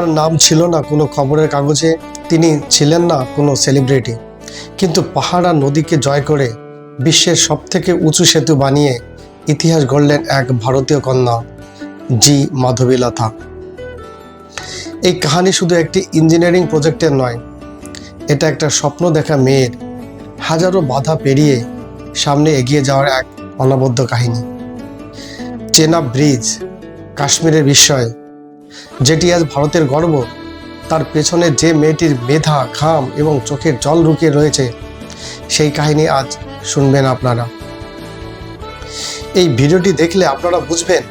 তার নাম ছিল না কোনো খবরের কাগজে, তিনি ছিলেন না কোনো সেলিব্রিটি কিন্তু পাহাড়া নদীকে জয় করে বিশ্বের সবথেকে উঁচু সেতু বানিয়ে ইতিহাস গড়লেন এক ভারতীয় কন্যা, জি. মাধবীলতা। এই কাহিনী শুধু একটি ইঞ্জিনিয়ারিং প্রজেক্টের নয়, এটা একটা স্বপ্ন দেখা মেয়ের হাজারো বাধা পেরিয়ে সামনে এগিয়ে যাওয়ার এক অনবদ্য কাহিনী। চেনা ব্রিজ, কাশ্মীরের বিস্ময় যেটি আজ ভারতের গর্ব, তার পেছনে যে মেয়েটির মেধা, ঘাম এবং চোখের জল রুকিয়ে রয়েছে, সেই কাহিনী আজ শুনবেন আপনারা। এই ভিডিওটি দেখলে আপনারা বুঝবেন,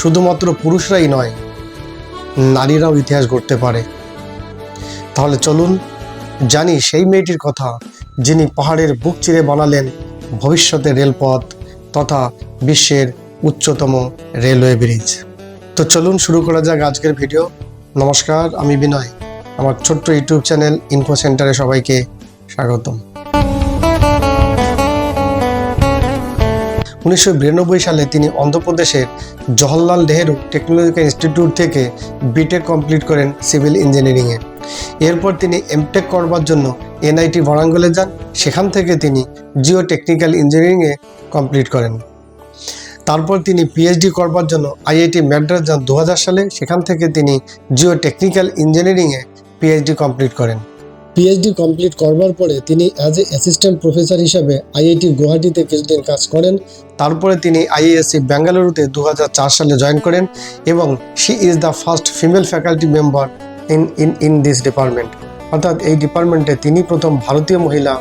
শুধুমাত্র পুরুষরাই নয়, নারীরাও ইতিহাস গড়তে পারে। তাহলে চলুন জানি সেই মেয়েটির কথা, যিনি পাহাড়ের বুক চিরে বানালেন ভবিষ্যতের রেলপথ তথা বিশ্বের উচ্চতম রেলওয়ে ব্রিজ। তো চলুন শুরু করা যাক আজকের ভিডিও। নমস্কার, আমি বিনয়। আমার ছোট্ট ইউটিউব চ্যানেল ইনফো সেন্টারে সবাইকে স্বাগতম। উনিশশো বিরানব্বই সালে তিনি অন্ধ্রপ্রদেশের জওহরলাল নেহেরু টেকনোলজিক্যাল ইনস্টিটিউট থেকে বিটেক কমপ্লিট করেন সিভিল ইঞ্জিনিয়ারিংয়ে। এরপর তিনি এমটেক করবার জন্য এনআইটি বরাঙ্গলে যান। সেখান থেকে তিনি জিও টেকনিক্যাল ইঞ্জিনিয়ারিংয়ে কমপ্লিট করেন। তারপর তিনি পিএইচডি করবার জন্য আইআইটি ম্যাড্রাস যান দু হাজার সালে, সেখান থেকে তিনি জিও টেকনিক্যাল ইঞ্জিনিয়ারিংয়ে পিএইচডি কমপ্লিট করেন। পিএইচডি কমপ্লিট করবার পরে তিনি অ্যাজ এ অ্যাসিস্ট্যান্ট প্রফেসর হিসাবে আইআইটি গুয়াহাটিতে কিছুদিন কাজ করেন। তারপরে তিনি আইএএসসি বেঙ্গালুরুতে দু হাজার চার সালে জয়েন করেন এবং she is the first female faculty member in in in this department অর্থাৎ এই ডিপার্টমেন্টে তিনি প্রথম ভারতীয় মহিলা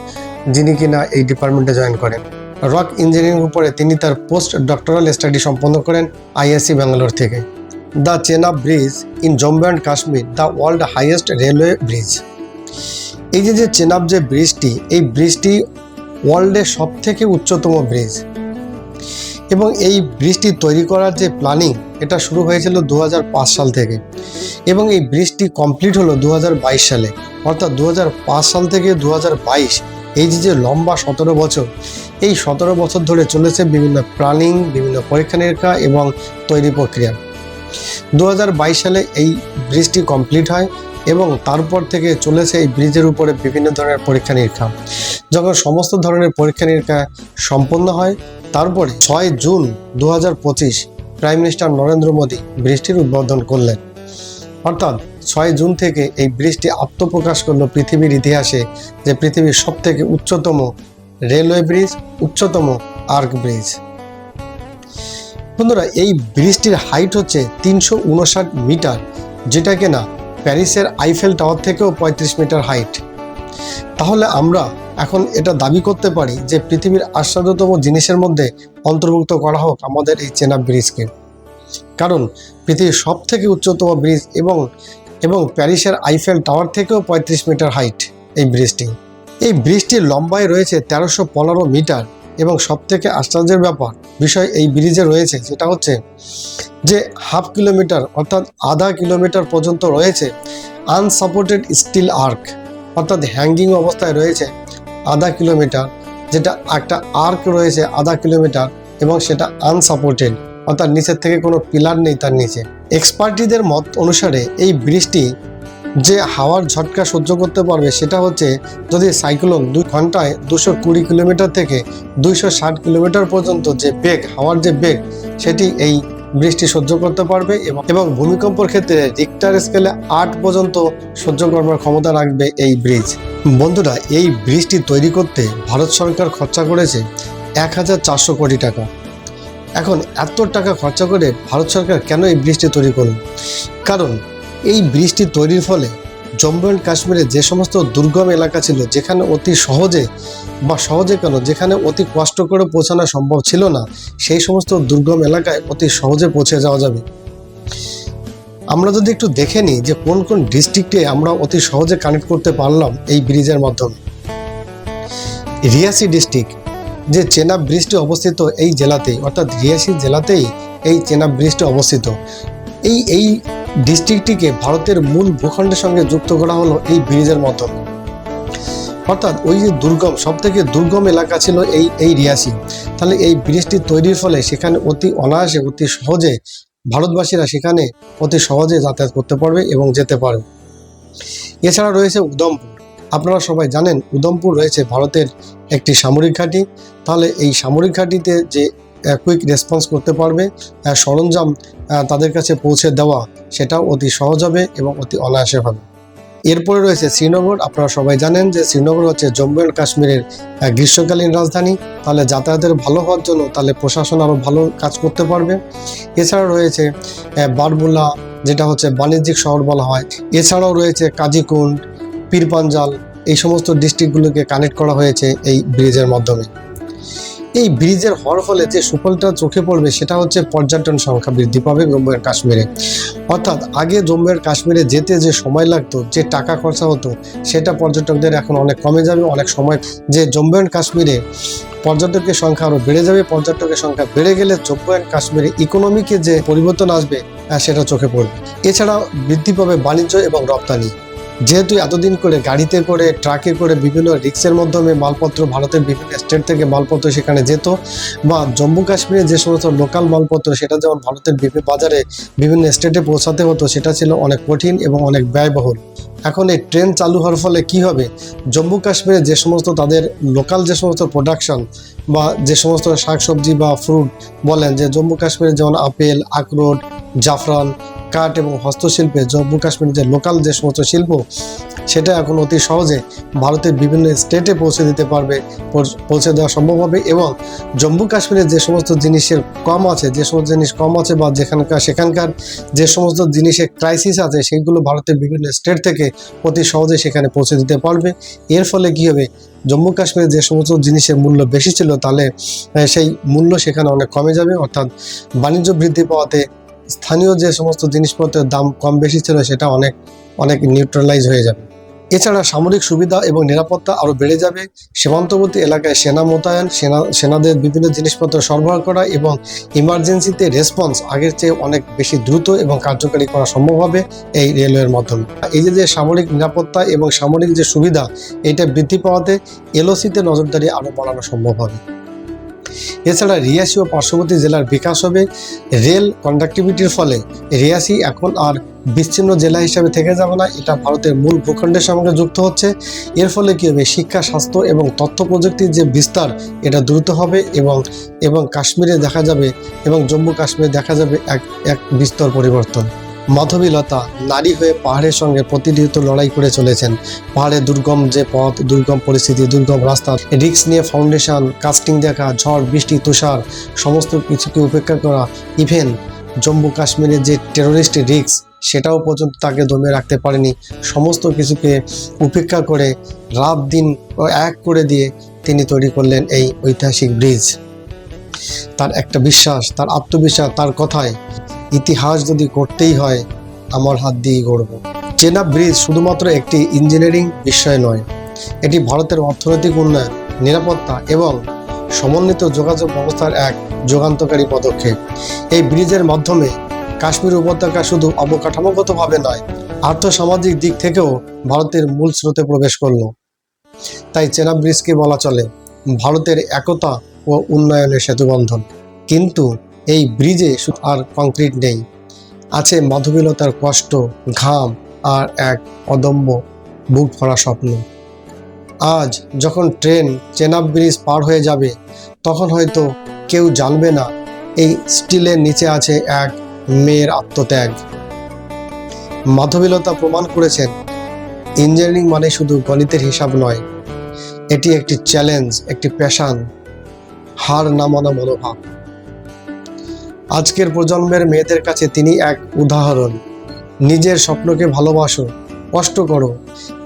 যিনি কিনা এই ডিপার্টমেন্টে জয়েন করেন। রক ইঞ্জিনিয়ারিং উপরে তিনি তার পোস্ট ডক্টরাল স্টাডি সম্পন্ন করেন আইএসসি ব্যাঙ্গালোর থেকে। The Chenab bridge in Jammu and Kashmir, the world highest railway bridge. এই যে যে চেনাব যে ব্রিজটি, এই ব্রিজটি ওয়ার্ল্ডের সব থেকে উচ্চতম ব্রিজ। এবং এই ব্রিজটি তৈরি করার যে প্ল্যানিং, এটা শুরু হয়েছিল দু হাজার পাঁচ সাল থেকে। এবং এই ব্রিজটি কমপ্লিট হলো দু হাজার বাইশ সালে। অর্থাৎ দু হাজার পাঁচ সাল থেকে দু হাজার বাইশ এই যে যে লম্বা সতেরো বছর, এই সতেরো বছর ধরে চলেছে বিভিন্ন প্ল্যানিং, বিভিন্ন পরীক্ষা নিরীক্ষা এবং তৈরি প্রক্রিয়া। দু হাজার বাইশ সালে এই ব্রিজটি কমপ্লিট হয় এবং তারপর থেকে চলেছে এই ব্রিজের উপরে বিভিন্ন ধরনের পরীক্ষা নিরীক্ষা। যখন সমস্ত ধরনের পরীক্ষা নিরীক্ষা সম্পন্ন হয়, তারপরে ছয় জুন দু হাজার পঁচিশ প্রাইম মিনিস্টার নরেন্দ্র মোদী ব্রিজটির উদ্বোধন করলেন। অর্থাৎ ছয় জুন থেকে এই ব্রিজটি আত্মপ্রকাশ করল পৃথিবীর ইতিহাসে, যে পৃথিবীর সব থেকে উচ্চতম রেলওয়ে ব্রিজ, উচ্চতম আর্ক ব্রিজ। বন্ধুরা, এই ব্রিজটির হাইট হচ্ছে তিনশো উনষাট মিটার, যেটা কিনা প্যারিসের আইফেল টাওয়ার থেকেও পঁয়ত্রিশ মিটার হাইট। তাহলে আমরা এখন এটা দাবি করতে পারি যে পৃথিবীর আশ্চর্যতম জিনিসের মধ্যে অন্তর্ভুক্ত করা হোক আমাদের এই চেনা ব্রিজকে। কারণ পৃথিবীর সব থেকে উচ্চতম ব্রিজ এবং এবং প্যারিসের আইফেল টাওয়ার থেকেও পঁয়ত্রিশ মিটার হাইট এই ব্রিজটি। এই ব্রিজটির লম্বায় রয়েছে তেরোশো পনেরো মিটার এবং সব থেকে আশ্চর্যের ব্যাপার, বিষয় এই ব্রিজে রয়েছে সেটা হচ্ছে যে হাফ কিলোমিটার অর্থাৎ আধা কিলোমিটার পর্যন্ত রয়েছে আনসাপোর্টেড স্টিল আর্ক, অর্থাৎ হ্যাঙ্গিং অবস্থায় রয়েছে আধা কিলোমিটার, যেটা একটা আর্ক রয়েছে আধা কিলোমিটার এবং সেটা আনসাপোর্টেড। অর্থাৎ নিচের থেকে কোনো পিলার নেই তার নিচে। এক্সপার্টিদের মত অনুসারে এই ব্রিজটি যে হাওয়ার ঝটকা সহ্য করতে পারবে সেটা হচ্ছে যদি সাইক্লোন দুই ঘন্টায় দুশো কুড়ি কিলোমিটার থেকে দুইশো ষাট কিলোমিটার পর্যন্ত যে বেগ, হাওয়ার যে বেগ, সেটি এই বৃষ্টি সহ্য করতে পারবে এবং ভূমিকম্পর ক্ষেত্রে রিক্টার স্কেলে আট পর্যন্ত সহ্য করবার ক্ষমতা রাখবে এই ব্রিজ। বন্ধুরা, এই ব্রিজটি তৈরি করতে ভারত সরকার খরচা করেছে এক হাজার চারশো কোটি টাকা। এখন এত টাকা খরচা করে ভারত সরকার কেন এই ব্রিজটি তৈরি করল? কারণ এই ব্রিজটি তৈরির ফলে জম্মু অ্যান্ড কাশ্মীরে যে সমস্ত দুর্গম এলাকা ছিল, যেখানে অতি সহজে বা সহজে কেন, যেখানে অতি কষ্ট করে পৌঁছানো সম্ভব ছিল না, সেই সমস্ত দুর্গম এলাকায় অতি সহজে পৌঁছে যাওয়া যাবে। আমরা যদি একটু দেখে নিই যে কোন কোন ডিস্ট্রিক্টে আমরা অতি সহজে কানেক্ট করতে পারলাম এই ব্রিজের মাধ্যমে। রিয়াসি ডিস্ট্রিক্ট যে চেনা ব্রিজটি অবস্থিত এই জেলাতেই অর্থাৎ রিয়াসি জেলাতেই এই চেনা ব্রিজটি অবস্থিত। এই এই ডিস্ট্রিক্টটিকে ভারতের মূল ভূখণ্ডের সঙ্গে যুক্ত করা হলো এই ব্রিজের মতো। অর্থাৎ ওই যে দুর্গম সব থেকে দুর্গম এলাকা ছিল এই এই রিয়াসি। তাহলে এই ব্রিজটি তৈরির ফলে সেখানে অতি অনায়াসে, অতি সহজে ভারতবাসীরা সেখানে অতি সহজে যাতায়াত করতে পারবে এবং যেতে পারবে। এছাড়া রয়েছে উদমপুর। আপনারা সবাই জানেন উদমপুর রয়েছে ভারতের একটি সামরিক ঘাঁটি। তাহলে এই সামরিক ঘাঁটিতে যে কুইক রেসপন্স করতে পারবে সরঞ্জাম তাদের কাছে পৌঁছে দেওয়া সেটাও অতি সহজ হবে এবং অতি অনায়াসে হবে। এরপরে রয়েছে শ্রীনগর। আপনারা সবাই জানেন যে শ্রীনগর হচ্ছে জম্মু অ্যান্ড কাশ্মীরের গ্রীষ্মকালীন রাজধানী। তাহলে যাতায়াতের ভালো হওয়ার জন্য তাহলে প্রশাসন আরও ভালো কাজ করতে পারবে। এছাড়া রয়েছে আহ, বারমুলা যেটা হচ্ছে বাণিজ্যিক শহর বলা হয়। এছাড়াও রয়েছে কাজীকুণ্ড পীরপাঞ্জাল এই সমস্ত ডিস্ট্রিক্টগুলোকে কানেক্ট করা হয়েছে এই ব্রিজের মাধ্যমে। এই ব্রিজের হওয়ার ফলে যে সুফলটা চোখে পড়বে সেটা হচ্ছে পর্যটন সংখ্যা বৃদ্ধি পাবে জম্মু এন্ড কাশ্মীরে। অর্থাৎ আগে জম্মু এন্ড কাশ্মীরে যেতে যে সময় লাগতো, যে টাকা খরচা হতো, সেটা পর্যটকদের এখন অনেক কমে যাবে, অনেক সময় যে জম্মু অ্যান্ড কাশ্মীরে পর্যটকের সংখ্যা আরও বেড়ে যাবে, পর্যটকের সংখ্যা বেড়ে গেলে জম্মু অ্যান্ড কাশ্মীরে ইকোনমিকে যে পরিবর্তন আসবে সেটা চোখে পড়বে। এছাড়া বৃদ্ধি পাবে বাণিজ্য এবং রপ্তানি। যেহেতু এতদিন করে গাড়িতে করে, ট্রাকে করে বিভিন্ন রিক্সের মাধ্যমে মালপত্র ভারতের বিভিন্ন স্টেট থেকে মালপত্র সেখানে যেত বা জম্মু কাশ্মীরে যে সমস্ত লোকাল মালপত্র সেটা যেমন ভারতের বিভিন্ন বাজারে বিভিন্ন স্টেটে পৌঁছাতে হতো, সেটা ছিল অনেক কঠিন এবং অনেক ব্যয়বহুল। এখন এই ট্রেন চালু হওয়ার ফলে কি হবে? জম্মু কাশ্মীরে যে সমস্ত তাদের লোকাল যে সমস্ত প্রোডাকশন বা যে সমস্ত শাকসবজি বা ফ্রুট বলেন, যে জম্মু কাশ্মীরে যেমন আপেল, আখরোট, জাফরান কাঠ এবং হস্তশিল্পে জম্মু কাশ্মীরের যে লোকাল যে সমস্ত শিল্প, সেটা এখন অতি সহজে ভারতের বিভিন্ন স্টেটে পৌঁছে দিতে পারবে, পৌঁছে দেওয়া সম্ভব হবে এবং জম্মু কাশ্মীরে যে সমস্ত জিনিসের কম আছে, যে সমস্ত জিনিস কম আছে বা যেখানকার, সেখানকার যে সমস্ত জিনিসের ক্রাইসিস আছে, সেগুলো ভারতের বিভিন্ন স্টেট থেকে অতি সহজে সেখানে পৌঁছে দিতে পারবে। এর ফলে কী হবে? জম্মু কাশ্মীরে যে সমস্ত জিনিসের মূল্য বেশি ছিল, তাহলে সেই মূল্য সেখানে অনেক কমে যাবে। অর্থাৎ বাণিজ্য বৃদ্ধি পাওয়াতে স্থানীয় যে সমস্ত জিনিসপত্রের দাম কম বেশি ছিল সেটা অনেক অনেক নিউট্রালাইজ হয়ে যাবে। এছাড়া সামরিক সুবিধা এবং নিরাপত্তা আরও বেড়ে যাবে। সীমান্তবর্তী এলাকায় সেনা মোতায়েন, সেনা, সেনাদের বিভিন্ন জিনিসপত্র সরবরাহ করা এবং ইমার্জেন্সিতে রেসপন্স আগের চেয়ে অনেক বেশি দ্রুত এবং কার্যকারী করা সম্ভব হবে এই রেলওয়ের মাধ্যমে। এই যে যে সামরিক নিরাপত্তা এবং সামরিক যে সুবিধা, এটা বৃদ্ধি পাওয়াতে এলওসিতে নজরদারি আরও বাড়ানো সম্ভব হবে। এছাড়া রিয়াসি ও পার্শ্ববর্তী জেলার বিকাশ হবে। রেল কন্ডাক্টিভিটির ফলে রিয়াসি এখন আর বিচ্ছিন্ন জেলা হিসাবে থেকে যাবে না। এটা ভারতের মূল ভূখণ্ডের সঙ্গে যুক্ত হচ্ছে। এর ফলে কি হবে? শিক্ষা, স্বাস্থ্য এবং তথ্য প্রযুক্তির যে বিস্তার, এটা দ্রুত হবে এবং এবং কাশ্মীরে দেখা যাবে এবং জম্মু কাশ্মীরে দেখা যাবে এক এক বিস্তর পরিবর্তন। মাধবীলতা নারী হয়ে পাহাড়ের সঙ্গে প্রতিনিয়ত লড়াই করে চলেছেন। পাহাড়ে দুর্গম যে পথ, দুর্গম পরিস্থিতি, দুর্গম রাস্তা রিক্স নিয়ে ফাউন্ডেশন, কাস্টিং দেখা, ঝড়, বৃষ্টি, তুষার, সমস্ত কিছুকে উপেক্ষা করা, ইভেন জম্মু কাশ্মীরের যে টেরোরিস্ট রিক্স সেটাও পর্যন্ত তাকে দমে রাখতে পারেনি। সমস্ত কিছুকে উপেক্ষা করে, রাত দিন এক করে দিয়ে তিনি তৈরি করলেন এই ঐতিহাসিক ব্রিজ। তার একটা বিশ্বাস, তার আত্মবিশ্বাস, তার কথায় ইতিহাস যদি করতেই হয়, আমার হাত দিয়েই গড়ব। চেনা ব্রিজ শুধুমাত্র একটি ইঞ্জিনিয়ারিং বিষয় নয়, এটি ভারতের অর্থনৈতিক উন্নয়ন, নিরাপত্তা এবং সমন্বিত যোগাযোগ ব্যবস্থার এক যুগান্তকারী পদক্ষেপ। এই ব্রিজের মাধ্যমে কাশ্মীর উপত্যকা শুধু অবকাঠামোগতভাবে নয়, আর্থসামাজিক দিক থেকেও ভারতের মূল স্রোতে প্রবেশ করল। তাই চেনাব ব্রিজকে বলা চলে ভারতের একতা ও উন্নয়নের সেতুবন্ধন। কিন্তু এই ব্রিজে আর কংক্রিট নেই, আছে মাধবীলতার কষ্ট, ঘাম আর এক অদম্য বুক ভরা স্বপ্ন। আজ যখন ট্রেন চেনাব ব্রিজ পার হয়ে যাবে, তখন হয়তো কেউ জানবে না, এই স্টিলের নিচে আছে এক মেয়ের আত্মত্যাগ। মাধবীলতা প্রমাণ করেছেন, ইঞ্জিনিয়ারিং মানে শুধু গণিতের হিসাব নয়, এটি একটি চ্যালেঞ্জ, একটি প্যাশান হার না মানা মনোভাব। আজকের প্রজন্মের মেয়েদের কাছে তিনি এক উদাহরণ। নিজের স্বপ্নকে ভালোবাসো, কষ্ট করো,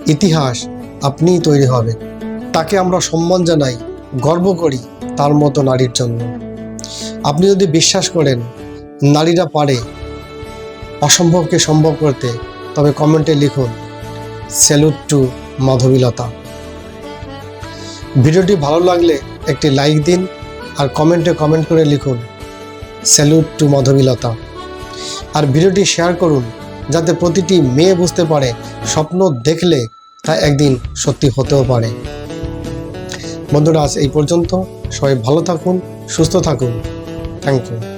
ইতিহাস আপনিই তৈরি হবে তাকে আমরা সম্মান জানাই, গর্ব করি তার মতো নারীর জন্য। আপনি যদি বিশ্বাস করেন নারীরা পারে অসম্ভবকে সম্ভব করতে, তবে কমেন্টে লিখুন, স্যালুট টু মাধবীলতা। ভিডিওটি ভালো লাগলে একটি লাইক দিন আর কমেন্টে কমেন্ট করে লিখুন স্যালুট টু মাধবীলতা আর ভিডিওটি শেয়ার করুন, যাতে প্রতিটি মেয়ে বুঝতে পারে, স্বপ্ন দেখলে তা একদিন সত্যি হতেও পারে। বন্ধুরা, আজ এই পর্যন্ত। সবাই ভালো থাকুন, সুস্থ থাকুন। Thank you